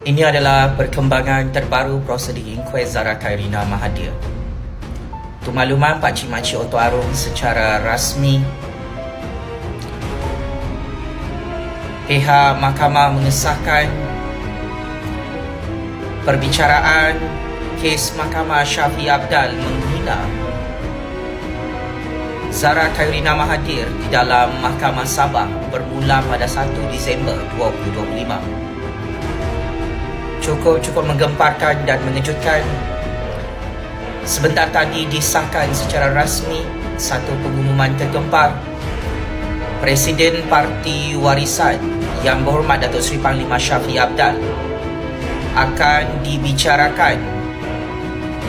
Ini adalah perkembangan terbaru prosedur inkuest Zara Khairina Mahathir. Untuk makluman, Pak Cik Makcik Oto Arum secara rasmi pihak mahkamah mengesahkan perbicaraan kes mahkamah Syafi Abdal menghina Zara Khairina Mahathir di dalam Mahkamah Sabah bermula pada 1 Disember 2025 cukup-cukup menggemparkan dan mengejutkan. Sebentar tadi disahkan secara rasmi satu pengumuman tergempar. Presiden Parti Warisan Yang Berhormat Datuk Seri Panglima Syafi Abdal akan dibicarakan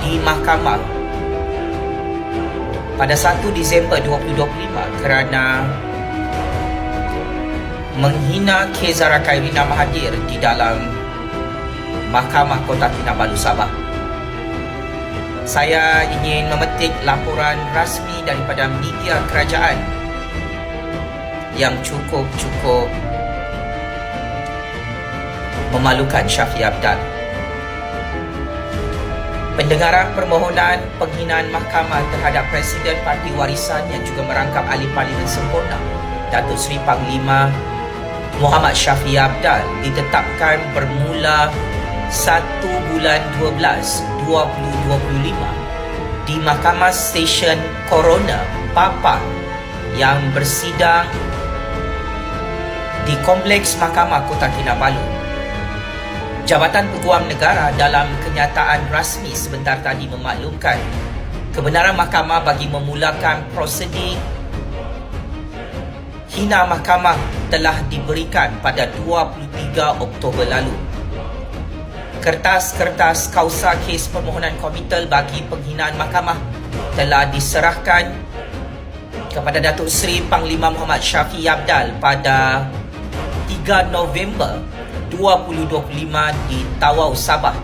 di mahkamah pada 1 Disember 2025 kerana menghina Kezara Khairina Mahathir di dalam Mahkamah Kota Kinabalu Sabah. Saya ingin memetik laporan rasmi daripada media kerajaan yang cukup-cukup memalukan Syafi Abdal. Pendengaran permohonan penghinaan mahkamah terhadap Presiden Parti Warisan yang juga merangkap ahli Parlimen Sempurna Datuk Seri Panglima Muhammad Syafi Abdal ditetapkan bermula 1 bulan 12 2025 di Mahkamah Stesen Corona Papa yang bersidang di Kompleks Mahkamah Kota Kinabalu. Jabatan Peguam Negara dalam kenyataan rasmi sebentar tadi memaklumkan kebenaran mahkamah bagi memulakan prosedur hina mahkamah telah diberikan pada 23 Oktober lalu kertas-kertas kausa kes permohonan komitel bagi penghinaan mahkamah telah diserahkan kepada Datuk Seri Panglima Muhammad Syafi Abdal pada 3 November 2025 di Tawau, Sabah.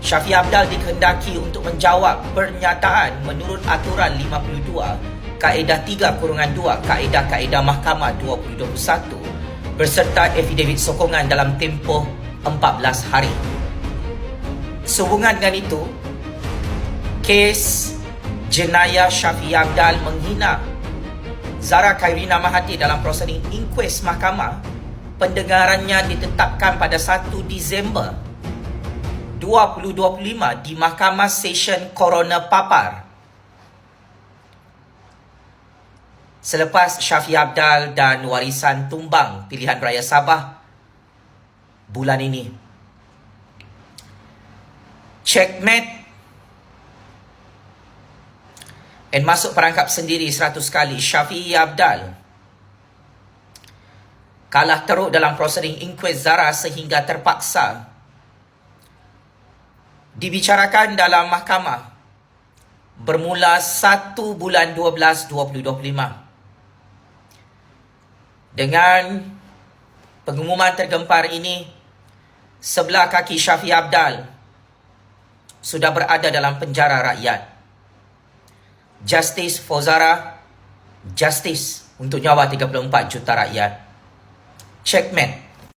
Syafi Abdal dikehendaki untuk menjawab pernyataan menurut aturan 52 Kaedah 3 kurungan 2 Kaedah-Kaedah Mahkamah 2021 berserta affidavit sokongan dalam tempoh 14 hari. Sehubungan dengan itu, kes jenayah Syafi Abdal menghina Zara Khairina Mahathir dalam prosedur inquest mahkamah pendengarannya ditetapkan pada 1 Disember 2025 di Mahkamah Session Coroner Papar. Selepas Syafi Abdal dan warisan tumbang pilihan raya Sabah bulan ini. Checkmate. Dan masuk perangkap sendiri 100 kali. Syafi'i Abdal. Kalah teruk dalam prosedur inquest Zara sehingga terpaksa dibicarakan dalam mahkamah. Bermula 1 bulan 12 2025 dengan pengumuman tergempar ini sebelah kaki Syafi Abdal sudah berada dalam penjara rakyat. Justice for Zara, justice untuk nyawa 34 juta rakyat. Checkmate.